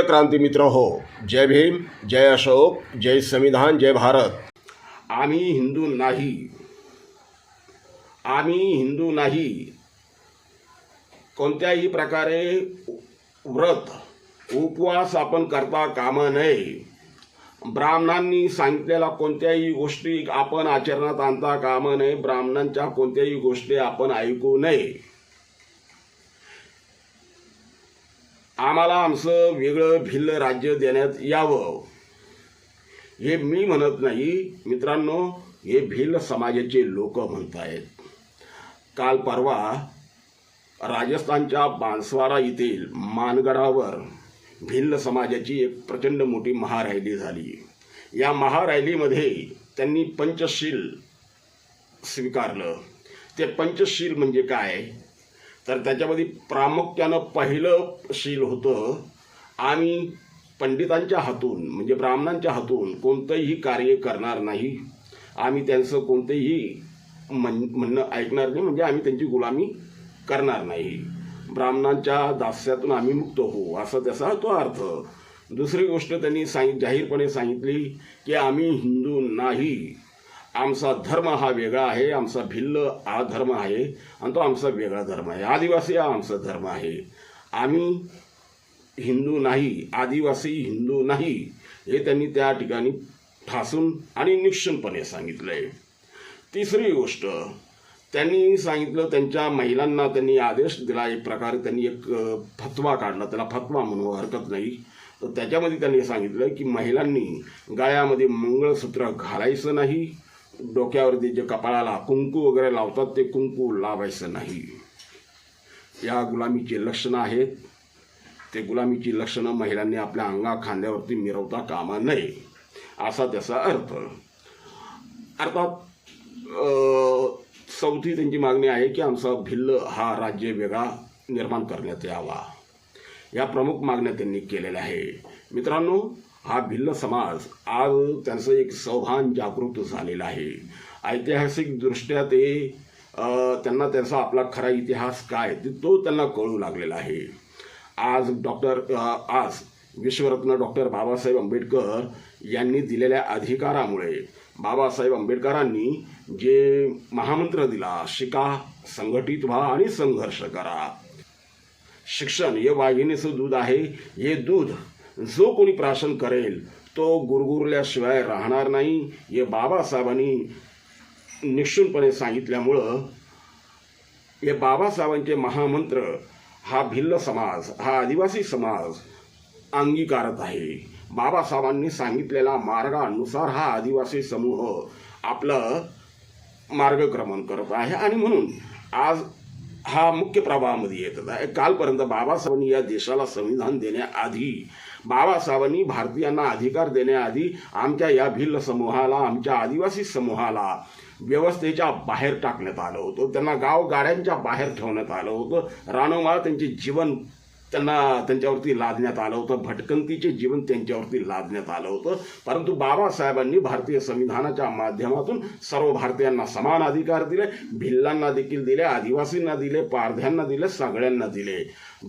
प्रिय क्रांती मित्र हो जय भीम जय अशोक जय संविधान जय भारत. आम्ही हिंदू नाही. आम्ही हिंदू नाही. कोणत्याही प्रकारे व्रत उपवास आपण करता कामा नये. ब्राह्मणांनी सांगितलेल्या कोणत्याही गोष्टी आपण आचरणात आणता कामा नये. ब्राह्मणांच्या कोणत्याही गोष्टी आपण ऐकू नये. आम्हाला आमचं वेगळं भिल्ल राज्य देण्यात यावं. हे मी म्हणत नाही. मित्रांनो हे भिल्ल समाजाचे लोक म्हणत आहेत काल परवा राजस्थानच्या बांसवाडा येथील मानगडावर भिल्ल समाजाची एक प्रचंड मोठी महारॅली झाली. या महारॅलीमध्ये त्यांनी पंचशील स्वीकारलं. ते पंचशील म्हणजे काय? तर त्याच्यामध्ये प्रामुख्यानं पहिलं शील होतं आम्ही पंडितांच्या हातून म्हणजे ब्राह्मणांच्या हातून कोणतंही कार्य करणार नाही. आम्ही त्यांचं कोणतंही म्हण म्हणणं ऐकणार नाही म्हणजे आम्ही त्यांची गुलामी करणार नाही. ब्राह्मणांच्या दास्यातून आम्ही मुक्त होऊ असा त्याचा तो अर्थ. दुसरी गोष्ट त्यांनी सांगित जाहीरपणे सांगितली की आम्ही हिंदू नाही. आमचा धर्म हा वेगळा आहे आमचा भिल्ल हा धर्म आहे आणि तो आमचा वेगळा धर्म आहे. आदिवासी हा आमचा धर्म आहे. आम्ही हिंदू नाही आदिवासी हिंदू नाही हे त्यांनी त्या ठिकाणी ठासून आणि निक्षणपणे सांगितलं आहे तिसरी गोष्ट त्यांनी सांगितलं त्यांच्या महिलांना त्यांनी आदेश दिला एक प्रकारे त्यांनी एक फतवा काढला. त्याला फतवा म्हणू हरकत नाही. तर त्याच्यामध्ये त्यांनी सांगितलं की महिलांनी गळ्यामध्ये मंगळसूत्र घालायचं नाही डोक्यावरती जे कपाळाला कुंकू वगैरे लावतात ते कुंकू लावायचं नाही. या गुलामीची लक्षणं आहेत. ते गुलामीची लक्षणं महिलांनी आपल्या अंगा खांद्यावरती मिरवता कामा नये असा त्याचा अर्थ. अर्थात चौथी त्यांची मागणी आहे की आमचा भिल्ल हा राज्य वेगळा निर्माण करण्यात यावा. या प्रमुख मागण्या त्यांनी केलेल्या आहे मित्रांनो हा भिल्ल समाज आज त्यांचं एक सौभान जागृत झालेलं आहे. ऐतिहासिकदृष्ट्या ते त्यांना त्यांचा आपला खरा इतिहास काय ते तो त्यांना कळू लागलेला आहे. आज डॉक्टर आज विश्वरत्न डॉक्टर बाबासाहेब आंबेडकर यांनी दिलेल्या अधिकारामुळे बाबासाहेब आंबेडकरांनी जे महामंत्र दिला शिका संघटित व्हा आणि संघर्ष करा. शिक्षण हे वाघिणीचं दूध आहे हे दूध जो कोणी प्राशन करेल तो गुरगुरल्याशिवाय राहणार नाही हे बाबासाहेबांनी निश्चूनपणे सांगितल्यामुळं हे बाबासाहेबांचे महामंत्र हा भिल्ल समाज हा आदिवासी समाज अंगीकारत आहे. बाबासाहेबांनी सांगितलेल्या मार्गानुसार हा आदिवासी समूह आपलं मार्गक्रमण करत आहे. आणि म्हणून आज हा मुख्य प्रवाहामध्ये येत आहे. कालपर्यंत बाबासाहेबांनी या देशाला संविधान देण्याआधी बाबासाहेबांनी भारतीयांना अधिकार देण्याआधी आमच्या या भिल्ल समूहाला आमच्या आदिवासी समूहाला व्यवस्थेच्या बाहेर टाकण्यात आलं होतं. त्यांना गाव गाड्यांच्या बाहेर ठेवण्यात आलं होतं. रानोमाळा त्यांचे जीवन त्यांना त्यांच्यावरती लादण्यात आलं होतं. भटकंतीचे जीवन त्यांच्यावरती लादण्यात आलं होतं. परंतु बाबासाहेबांनी भारतीय संविधानाच्या माध्यमातून सर्व भारतीयांना समान अधिकार दिले. भिल्लांना देखील दिले आदिवासींना दिले पारध्यांना दिले सगळ्यांना दिले.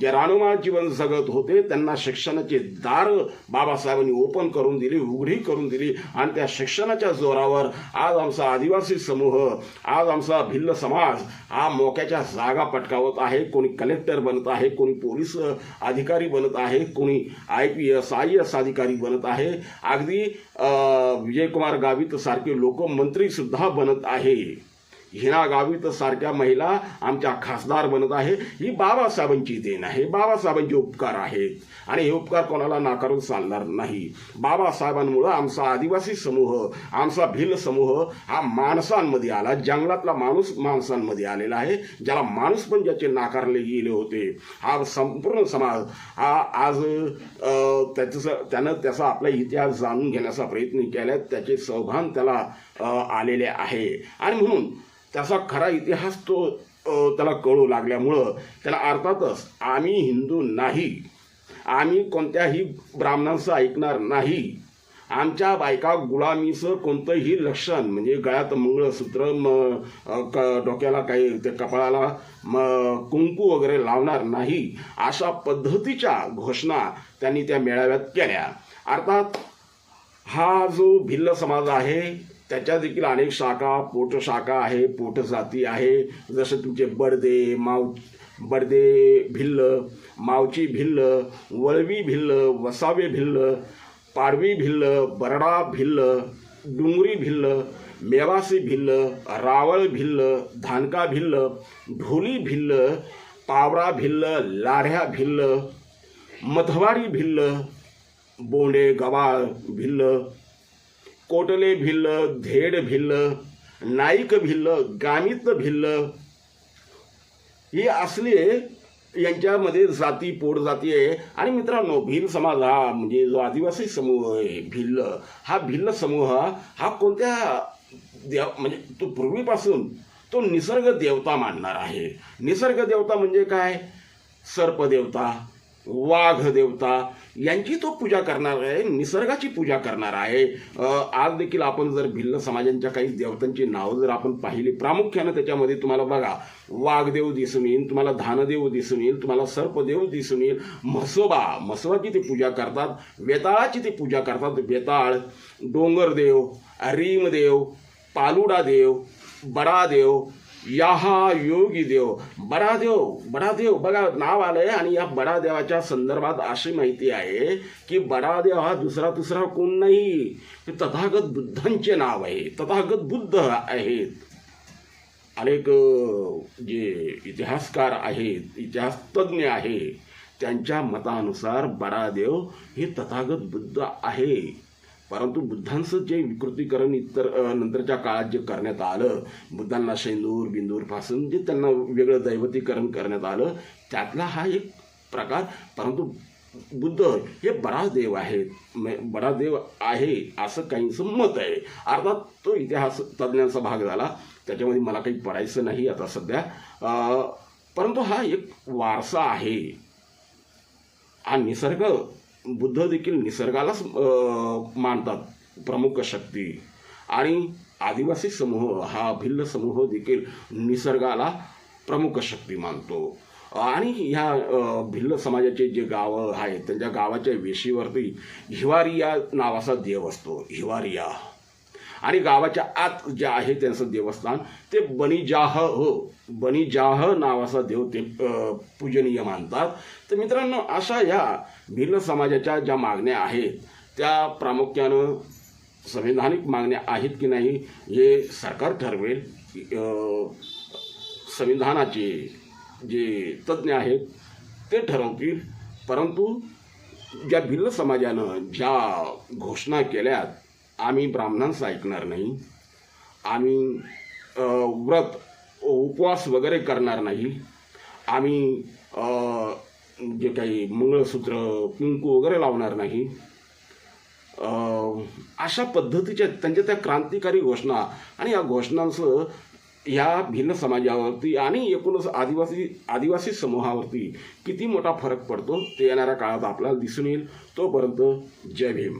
जे रानुमा जीवन जगत होते त्यांना शिक्षणाचे दार बाबासाहेबांनी ओपन करून दिली उघडी करून दिली. आणि त्या शिक्षणाच्या जोरावर आज आमचा आदिवासी समूह आज आमचा भिल्ल समाज हा मोक्याच्या जागा पटकावत आहे. कोणी कलेक्टर बनत आहे कोणी पोलीस अधिकारी बनत आहे कोणी I P S I S अधिकारी बनत आहे. अगदी विजयकुमार गावित सारखे लोक मंत्रीसुद्धा बनत आहे. हिना गावित सारख्या महिला आमच्या खासदार बनत आहे. ही बाबासाहेबांची देण आहे. बाबासाहेबांचे उपकार आहेत. आणि हे उपकार कोणाला नाकारून चालणार नाही. बाबासाहेबांमुळं आमचा आदिवासी समूह आमचा भिल्ल समूह हा माणसांमध्ये आला. जंगलातला माणूस माणसांमध्ये आलेला आहे. ज्याला माणूस पण ज्याचे नाकारले गेले होते. हा संपूर्ण समाज हा आज त्याचं त्यानं त्याचा आपला इतिहास जाणून घेण्याचा प्रयत्न केला त्याचे सौभान त्याला आलेले आहे. आणि म्हणून त्याचा खरा इतिहास तो त्याला कळू लागल्यामुळं त्याला अर्थातच आम्ही हिंदू नाही. आम्ही कोणत्याही ब्राह्मणांचं ऐकणार नाही. आमच्या बायका गुलामीचं कोणतंही लक्षण म्हणजे गळ्यात मंगळसूत्र म क डोक्याला काही ते कपाळाला म कुंकू वगैरे लावणार नाही अशा पद्धतीच्या घोषणा त्यांनी त्या मेळाव्यात केल्या. अर्थात हा जो भिल्ल समाज आहे त्याच्या देखील अनेक शाखा पोटशाखा आहे पोटजाती आहे. जसं तुमचे बडदे माव बडदे भिल्ल मावची भिल्ल वळवी भिल्ल वसावे भिल्ल पाडवी भिल्ल बरडा भिल्ल डुंगरी भिल्ल मेवासी भिल्ल रावळ भिल्ल धानका भिल्ल ढोली भिल्ल पावरा भिल्ल लाढ्या भिल्ल मधवाडी भिल्ल बोंडे गवाळ भिल्ल कोटले भिल्ल धेड भिल्ल नाईक भिल्ल गामित भिल्ल. ही असले यांच्यामध्ये जाती पोट जाती आहे. आणि मित्रांनो भिल्ल समाज हा म्हणजे जो आदिवासी समूह आहे भिल्ल हा भिल्ल समूह हा कोणत्या देव म्हणजे तो पूर्वीपासून तो निसर्ग देवता मानणार आहे. निसर्ग देवता म्हणजे काय? सर्पदेवता. वाघ देवता यांची तो पूजा करणार आहे निसर्गाची पूजा करणार आहे. आज देखील आपण जर भिल्ल समाजांच्या काही देवतांची नावं जर आपण पाहिली प्रामुख्यानं त्याच्यामध्ये तुम्हाला बघा वाघदेव दिसून येईल तुम्हाला धानदेव दिसून येईल तुम्हाला सर्पदेव दिसून येईल म्हसोबा म्हसोबाची ते पूजा करतात वेताळाची ते पूजा करतात वेताळ डोंगरदेव रीमदेव पालुडा देव बडादेव याहा योगी देव बडादेव बडादेव. बघा नाव आलंय आणि या बडादेवाच्या संदर्भात अशी माहिती आहे की बडादेव हा दुसरा दुसरा कोण नाही? हे तथागत बुद्धांचे नाव आहे. तथागत बुद्ध आहेत. अनेक जे इतिहासकार आहेत इतिहासतज्ञ आहे त्यांच्या मतानुसार बडादेव हे तथागत बुद्ध आहे. परंतु बुद्धांचं जे विकृतीकरण इतर नंतरच्या काळात जे करण्यात आलं बुद्धांना शेंदूर बिंदूरपासून जे त्यांना वेगळं दैवतीकरण करण्यात आलं त्यातला हा एक प्रकार परंतु बुद्ध हे बडादेव आहेत म- बडादेव आहे असं काहींचं मत आहे. अर्थात तो इतिहास तज्ज्ञांचा भाग झाला त्याच्यामध्ये मला काही पडायचं नाही आता सध्या. परंतु हा एक वारसा आहे. हा निसर्ग बुद्ध देखील निसर्गालाच मानतात प्रमुख शक्ती. आणि आदिवासी समूह हा भिल्ल समूह देखील निसर्गाला प्रमुख शक्ती मानतो. आणि ह्या भिल्ल समाजाचे जे गावं आहेत त्यांच्या गावाच्या वेशीवरती हिवारिया नावाचा देव असतो. हिवारिया. आणि गावाच्या आत जे आहे त्यांचं देवस्थान ते बनीजाह हो बनीजाह नावाचा देव ते पूजनीय मानतात. तर मित्रांनो अशा ह्या भिल्ल समाजाच्या ज्या मागण्या आहेत त्या प्रामुख्यानं संविधानिक मागण्या आहेत की नाही हे सरकार ठरवेल. संविधानाचे जे तज्ज्ञ आहेत ते ठरवतील. परंतु ज्या भिल्ल समाजानं ज्या घोषणा केल्यात आम्ही ब्राह्मणांचं ऐकणार नाही. आम्ही व्रत उपवास वगैरे करणार नाही. आम्ही जे काही मंगळसूत्र कुंकू वगैरे लावणार नाही. अशा पद्धतीच्या त्यांच्या त्या क्रांतिकारी घोषणा आणि या घोषणांचं या भिन्न समाजावरती आणि एकूणच आदिवासी आदिवासी समूहावरती किती मोठा फरक पडतो ते येणाऱ्या काळात आपल्याला दिसून येईल. तोपर्यंत जय भीम.